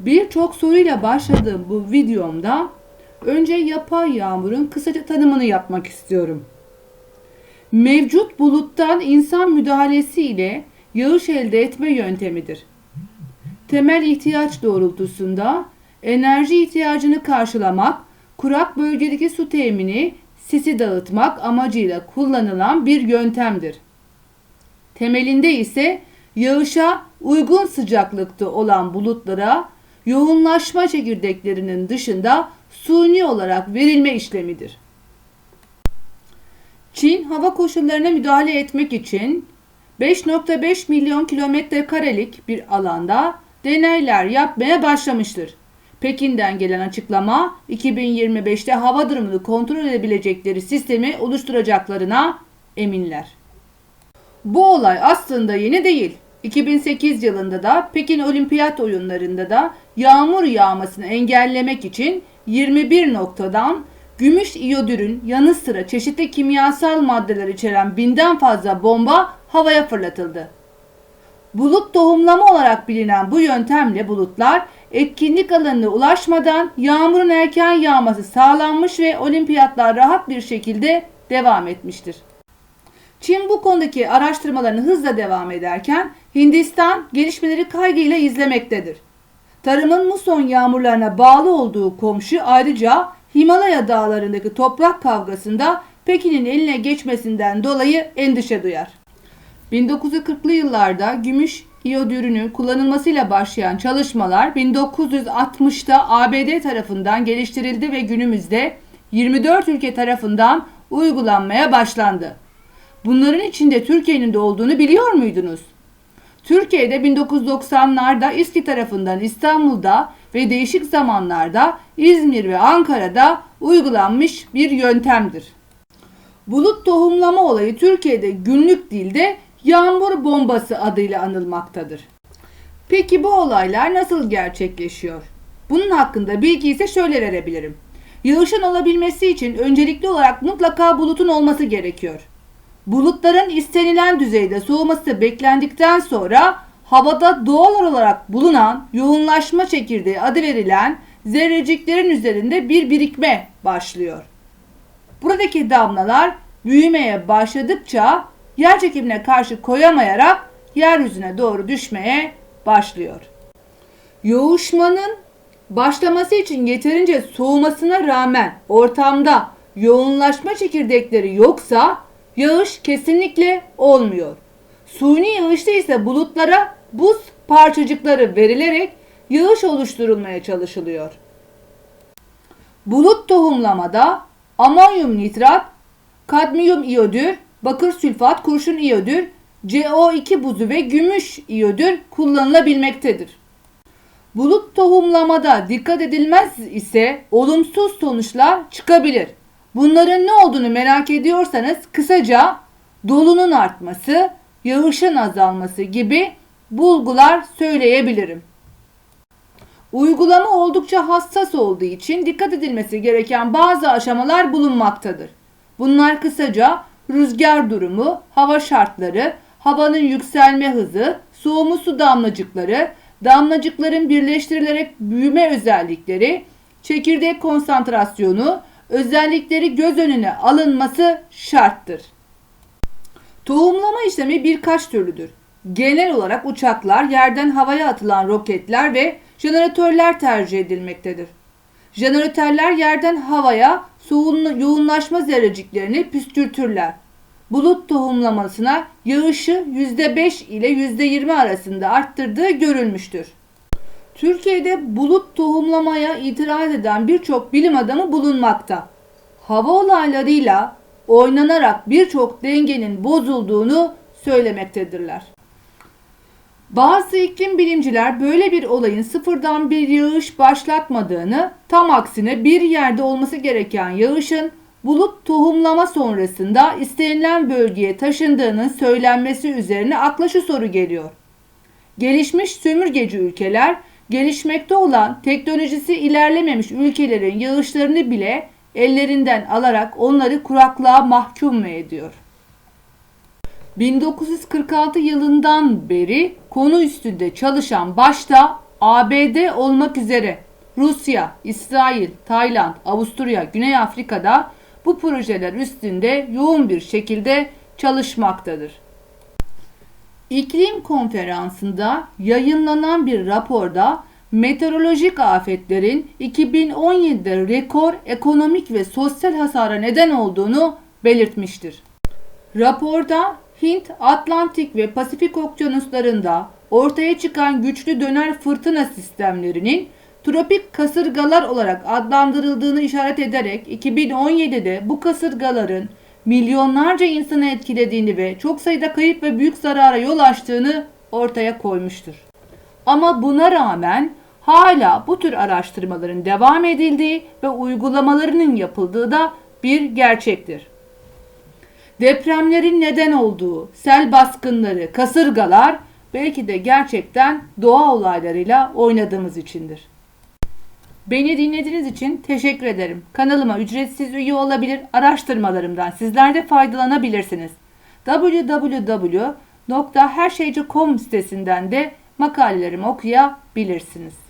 Birçok soruyla başladığım bu videomda önce yapay yağmurun kısaca tanımını yapmak istiyorum. Mevcut buluttan insan müdahalesi ile yağış elde etme yöntemidir. Temel ihtiyaç doğrultusunda enerji ihtiyacını karşılamak, kurak bölgedeki su temini, sisi dağıtmak amacıyla kullanılan bir yöntemdir. Temelinde ise yağışa uygun sıcaklıkta olan bulutlara yoğunlaşma çekirdeklerinin dışında suni olarak verilme işlemidir. Çin hava koşullarına müdahale etmek için 5.5 milyon kilometre karelik bir alanda deneyler yapmaya başlamıştır. Pekin'den gelen açıklama 2025'te hava durumunu kontrol edebilecekleri sistemi oluşturacaklarına eminler. Bu olay aslında yeni değil. 2008 yılında da Pekin Olimpiyat Oyunlarında da yağmur yağmasını engellemek için 21 noktadan gümüş iyodürün yanı sıra çeşitli kimyasal maddeler içeren binden fazla bomba havaya fırlatıldı. Bulut tohumlama olarak bilinen bu yöntemle bulutlar etkinlik alanına ulaşmadan yağmurun erken yağması sağlanmış ve olimpiyatlar rahat bir şekilde devam etmiştir. Çin bu konudaki araştırmalarını hızla devam ederken Hindistan gelişmeleri kaygıyla izlemektedir. Tarımın muson yağmurlarına bağlı olduğu komşu ayrıca Himalaya dağlarındaki toprak kavgasında Pekin'in eline geçmesinden dolayı endişe duyar. 1940'lı yıllarda gümüş iyodürünün kullanılmasıyla başlayan çalışmalar 1960'da ABD tarafından geliştirildi ve günümüzde 24 ülke tarafından uygulanmaya başlandı. Bunların içinde Türkiye'nin de olduğunu biliyor muydunuz? Türkiye'de 1990'larda İSKİ tarafından İstanbul'da ve değişik zamanlarda İzmir ve Ankara'da uygulanmış bir yöntemdir. Bulut tohumlama olayı Türkiye'de günlük dilde yağmur bombası adıyla anılmaktadır. Peki bu olaylar nasıl gerçekleşiyor? Bunun hakkında bilgi ise şöyle verebilirim. Yağışın olabilmesi için öncelikli olarak mutlaka bulutun olması gerekiyor. Bulutların istenilen düzeyde soğuması beklendikten sonra havada doğal olarak bulunan yoğunlaşma çekirdeği adı verilen zerreciklerin üzerinde bir birikme başlıyor. Buradaki damlalar büyümeye başladıkça yer çekimine karşı koyamayarak yeryüzüne doğru düşmeye başlıyor. Yoğuşmanın başlaması için yeterince soğumasına rağmen ortamda yoğunlaşma çekirdekleri yoksa yağış kesinlikle olmuyor. Suni yağışta ise bulutlara buz parçacıkları verilerek yağış oluşturulmaya çalışılıyor. Bulut tohumlamada amonyum nitrat, kadmiyum iyodür, bakır sülfat, kurşun iyodür, CO2 buzu ve gümüş iyodür kullanılabilmektedir. Bulut tohumlamada dikkat edilmez ise olumsuz sonuçlar çıkabilir. Bunların ne olduğunu merak ediyorsanız kısaca dolunun artması, yağışın azalması gibi bulgular söyleyebilirim. Uygulama oldukça hassas olduğu için dikkat edilmesi gereken bazı aşamalar bulunmaktadır. Bunlar kısaca rüzgar durumu, hava şartları, havanın yükselme hızı, soğumu su damlacıkları, damlacıkların birleştirilerek büyüme özellikleri, çekirdek konsantrasyonu, özellikleri göz önüne alınması şarttır. Tohumlama işlemi birkaç türlüdür. Genel olarak uçaklar, yerden havaya atılan roketler ve jeneratörler tercih edilmektedir. Jeneratörler yerden havaya yoğunlaşma zerreciklerini püskürtürler. Bulut tohumlamasına yağışı %5 ile %20 arasında arttırdığı görülmüştür. Türkiye'de bulut tohumlamaya itiraz eden birçok bilim adamı bulunmakta. Hava olaylarıyla oynanarak birçok dengenin bozulduğunu söylemektedirler. Bazı iklim bilimciler böyle bir olayın sıfırdan bir yağış başlatmadığını, tam aksine bir yerde olması gereken yağışın bulut tohumlama sonrasında istenilen bölgeye taşındığının söylenmesi üzerine akla şu soru geliyor. Gelişmiş sömürgeci ülkeler gelişmekte olan teknolojisi ilerlememiş ülkelerin yağışlarını bile ellerinden alarak onları kuraklığa mahkum mu ediyor? 1946 yılından beri konu üstünde çalışan başta ABD olmak üzere Rusya, İsrail, Tayland, Avusturya, Güney Afrika'da bu projeler üstünde yoğun bir şekilde çalışmaktadır. İklim konferansında yayınlanan bir raporda meteorolojik afetlerin 2017'de rekor ekonomik ve sosyal hasara neden olduğunu belirtmiştir. Raporda Hint, Atlantik ve Pasifik okyanuslarında ortaya çıkan güçlü döner fırtına sistemlerinin tropik kasırgalar olarak adlandırıldığını işaret ederek 2017'de bu kasırgaların milyonlarca insanı etkilediğini ve çok sayıda kayıp ve büyük zarara yol açtığını ortaya koymuştur. Ama buna rağmen hala bu tür araştırmaların devam edildiği ve uygulamalarının yapıldığı da bir gerçektir. Depremlerin neden olduğu sel baskınları, kasırgalar belki de gerçekten doğa olaylarıyla oynadığımız içindir. Beni dinlediğiniz için teşekkür ederim. Kanalıma ücretsiz üye olabilir, araştırmalarımdan sizler de faydalanabilirsiniz. www.herşeyci.com sitesinden de makalelerimi okuyabilirsiniz.